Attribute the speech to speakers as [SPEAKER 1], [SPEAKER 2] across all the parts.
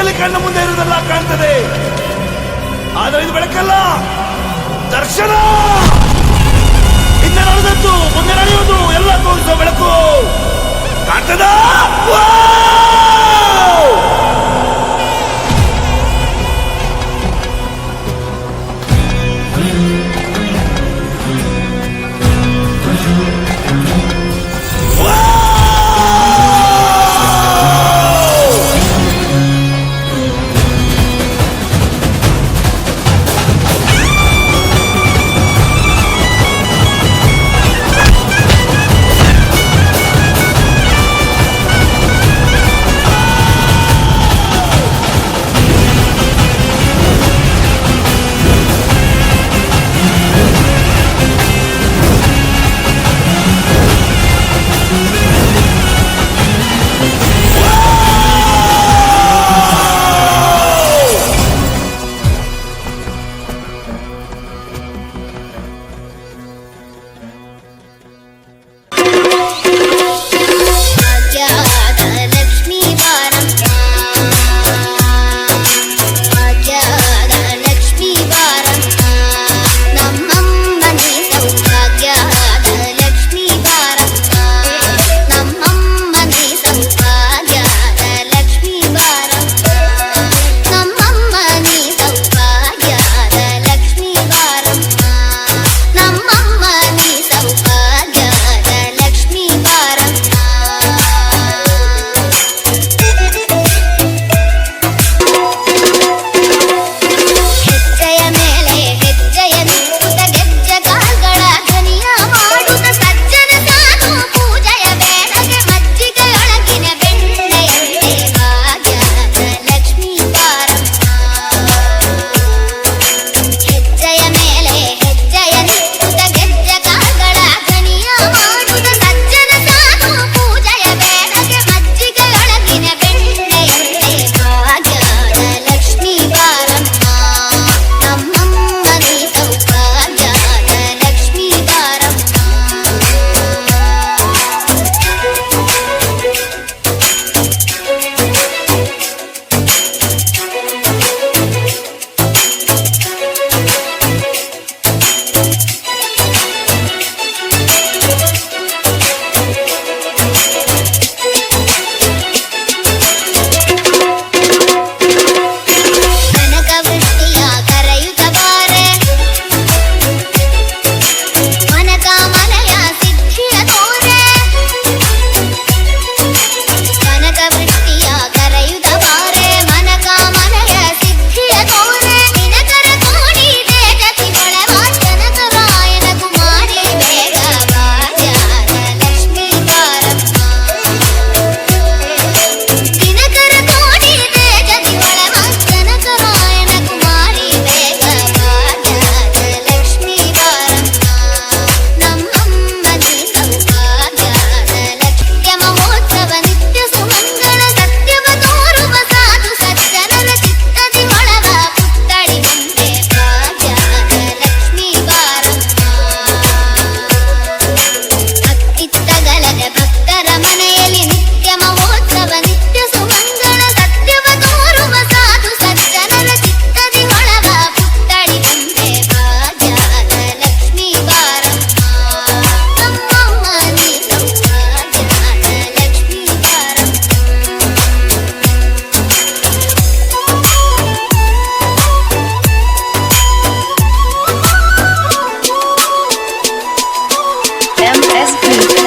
[SPEAKER 1] ಬೆಳಕಲ್ಲಿ ಕಣ್ಣು ಮುಂದೆ ಇರುವುದೆಲ್ಲ ಕಾಣ್ತದೆ. ಆದರೆ ಇದು ಬೆಳಕಲ್ಲ. ದರ್ಶನ! ಹಿಂದೆ ನಡೆದದ್ದು, ಮುಂದೆ ನಡೆಯುವುದು, ಎಲ್ಲ ತೋರಿಸುವ ಬೆಳಕು. ಕಾಣ್ತದ? Thank you. MSP.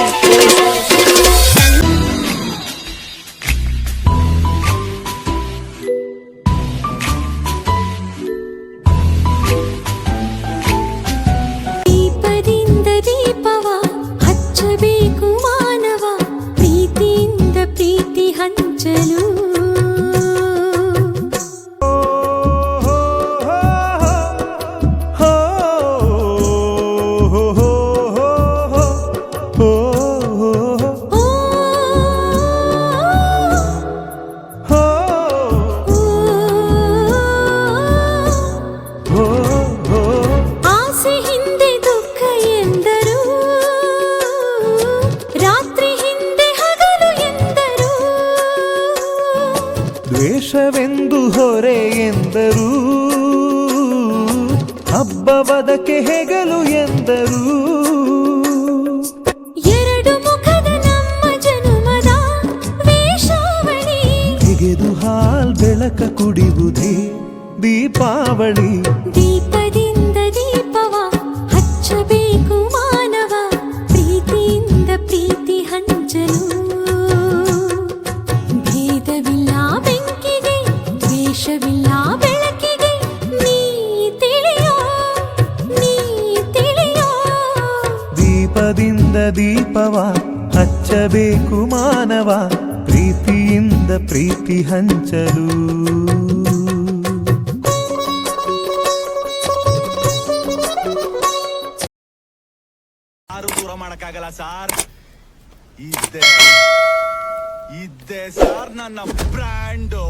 [SPEAKER 2] ಎಂದರು. ಹಬ್ಬವದಕ್ಕೆ ಹೆಗಲು ಎಂದರು.
[SPEAKER 3] ಎರಡು ಮುಖದ ನಮ್ಮ ಜನುಮದ ವೇಷಾವಳಿ.
[SPEAKER 2] ತೆಗೆದು ಹಾಲ್ ಬೆಳಕ ಕುಡಿಯುವುದೇ ದೀಪಾವಳಿ.
[SPEAKER 3] ದೀಪದಿಂದ
[SPEAKER 2] ಹಚ್ಚಬೇಕು ಮಾನವ ಪ್ರೀತಿಯಿಂದ ಪ್ರೀತಿ ಹಂಚಲು.
[SPEAKER 1] ಯಾರು ದೂರ ಮಾಡಕ್ಕಾಗಲ್ಲ ಸಾರ್. ಇದ್ದೆ ಇದ್ದೆ ಸಾರ್ ನನ್ನ ಬ್ರ್ಯಾಂಡು.